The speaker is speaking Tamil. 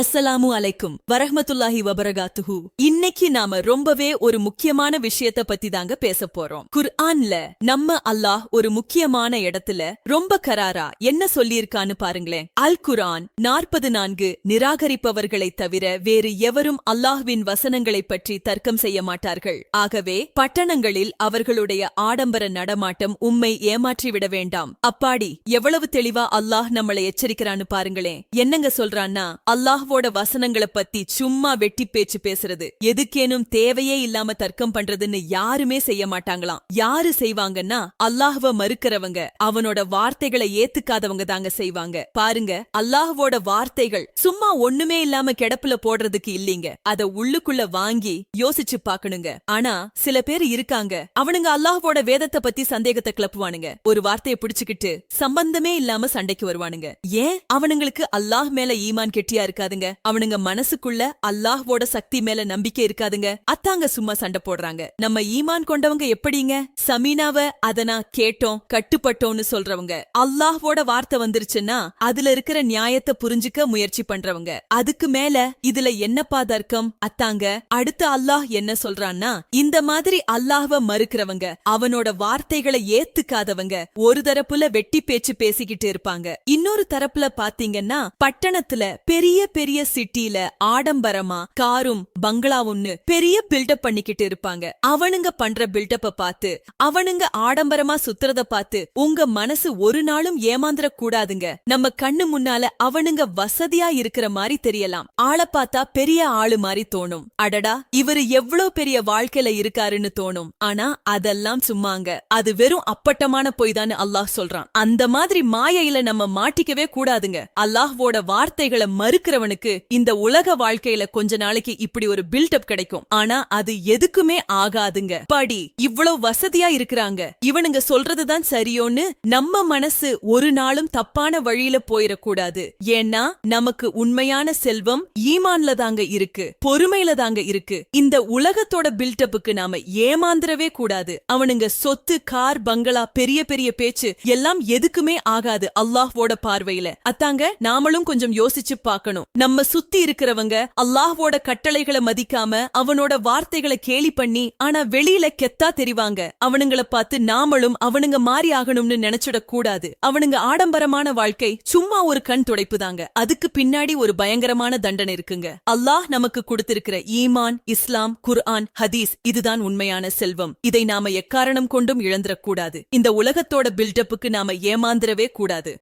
அஸ்ஸலாமு அலைக்கும். வரஹமத்துல்லாஹி வபரகாத்துஹு. இன்னைக்கு நாம ரொம்பவே ஒரு முக்கியமான விஷயத்த பத்தி தாங்க பேச போறோம். குர்ஆன்ல நம்ம அல்லாஹ் ஒரு முக்கியமான இடத்துல ரொம்ப கராரா என்ன சொல்லியிருக்கான்னு பாருங்களேன். அல் குர்ஆன் நாற்பது நான்கு நிராகரிப்பவர்களை தவிர வேறு எவரும் அல்லாஹ்வின் வசனங்களைப் பற்றி தர்க்கம் செய்ய மாட்டார்கள். ஆகவே பட்டணங்களில் அவர்களுடைய ஆடம்பர நடமாட்டம் உம்மை ஏமாற்றிவிட வேண்டாம். அப்பாடி எவ்வளவு தெளிவா அல்லாஹ் நம்மளை எச்சரிக்கிறான்னு பாருங்களேன். என்னங்க சொல்றான்னா அல்லாஹ் அல்லாஹ்வோட வசனங்களை பத்தி சும்மா வெட்டி பேச்சு பேசுறது. எதுக்கேனும் தேவையே இல்லாம தர்க்கம் பண்றதுன்னு யாருமே செய்ய மாட்டாங்களாம். யாரு செய்வாங்கன்னா அல்லாஹுவ மறுக்கிறவங்க. அவனோட வார்த்தைகளை ஏத்துக்காதவங்க தாங்க செய்வாங்க. பாருங்க அல்லாஹுவோட வார்த்தைகள் சும்மா ஒண்ணுமே இல்லாம கிடப்புல போடுறதுக்கு இல்லீங்க. அத உள்ளுக்குள்ள வாங்கி யோசிச்சு பாக்கணுங்க. ஆனா சில பேர் இருக்காங்க. அவனுங்க அல்லாஹ்வோட வேதத்தை பத்தி சந்தேகத்தை கிளப்புவானுங்க. ஒரு வார்த்தையை பிடிச்சுக்கிட்டு சம்பந்தமே இல்லாம சண்டைக்கு வருவானுங்க. ஏன்? அவனுங்களுக்கு அல்லாஹ் மேல ஈமான் கெட்டியா இருக்காதுங்க. அவனுங்க மனசுக்குள்ள அல்லாஹ்வோட சக்தி மேல நம்பிக்கை இருக்காதுங்க. அத்தாங்க சும்மா சண்டை போடுறாங்க. நம்ம ஈமான் கொண்டவங்க எப்படிங்க? சமீனாவ அத நான் கேட்டோம் கட்டுப்பட்டோம்னு சொல்றவங்க. அல்லாஹ்வோட வார்த்தை வந்துருச்சுன்னா அதுல இருக்கிற நியாயத்தை புரிஞ்சுக்க முயற்சி பண்றவங்க. அதுக்கு மேல இதுல என்னப்பா தர்க்கம்? அத்தாங்க அடுத்து அல்லாஹ் என்ன சொல்றான்னா இந்த மாதிரி அல்லாஹ்வ மறுக்கிறவங்க அவனோட வார்த்தைகளை ஏத்துக்காதவங்க ஒரு தரப்புல வெட்டி பேச்சு பேசிக்கிட்டு இருப்பாங்க. இன்னொரு தரப்புல பாத்தீங்கன்னா பட்டணத்துல பெரிய பெரிய சிட்டில ஆடம்பரமா காரும் பங்களாவும்னு பெரிய பில்டப் பண்ணிக்கிட்டு இருப்பாங்க. அவனுங்க பண்ற பில்டப்ப பார்த்து அவனுங்க ஆடம்பரமா சுத்துறத பார்த்து உங்க மனசு ஒரு நாளும் ஏமாந்துட கூடாதுங்க நம்ம கண்ணு முன்னால அவனுங்க வசதியா இருக்கிற மாதிரி தெரியலாம். ஆள பார்த்தா பெரிய ஆளு மாதிரி தோணும். அடடா இவரு எவ்வளவு பெரிய வாழ்க்கையில இருக்காருன்னு தோணும். ஆனா அதெல்லாம் சும்மாங்க. அது வெறும் அப்பட்டமான பொய் தான் அல்லாஹ் சொல்றான். அந்த மாதிரி மாயையில நம்ம மாட்டிக்கவே கூடாதுங்க. அல்லாஹ்வோட வார்த்தைகளை அவனுக்கு இந்த உலக வாழ்க்கையில கொஞ்ச நாளைக்கு இப்படி ஒரு பில்டப் கிடைக்கும். ஆனா அது எதுக்குமே ஆகாதுங்க. படி இவ்வளவு வசதியா இருக்கிறாங்க. இவனுங்க சொல்றதுதான் சரியோன்னு நம்ம மனசு ஒரு நாளும் தப்பான வழியில போயிடக்கூடாது ஏன்னா நமக்கு உண்மையான செல்வம் ஈமான்ல தாங்க இருக்கு. பொறுமையில தாங்க இருக்கு. இந்த உலகத்தோட பில்டப்புக்கு நாம ஏமாந்துடவே கூடாது. அவனுங்க சொத்து கார் பங்களா பெரிய பெரிய பேச்சு எல்லாம் எதுக்குமே ஆகாது அல்லாஹ்வோட பார்வையில. அத்தாங்க நாமளும் கொஞ்சம் யோசிச்சு பார்க்கணும். நம்ம சுத்தி இருக்கிறவங்க அல்லாஹ்வோட கட்டளைகளை மதிக்காம அவனோட வார்த்தைகளை கேலி பண்ணி ஆனா வெளியில கெத்தா தெரிவாங்க. அவனுங்கள பார்த்து நாமளும் அவனுங்க மாறி ஆகணும்னு நினைச்சிடக் கூடாது. அவனுங்க ஆடம்பரமான வாழ்க்கை சும்மா ஒரு கண் துடைப்பு தாங்க அதுக்கு பின்னாடி ஒரு பயங்கரமான தண்டனை இருக்குங்க. அல்லாஹ் நமக்கு கொடுத்திருக்கிற ஈமான் இஸ்லாம் குர்ஆன் ஹதீஸ் இதுதான் உண்மையான செல்வம். இதை நாம எக்காரணம் கொண்டும் இழந்துடக் கூடாது. இந்த உலகத்தோட பில்டப்புக்கு நாம ஏமாந்திரவே கூடாது.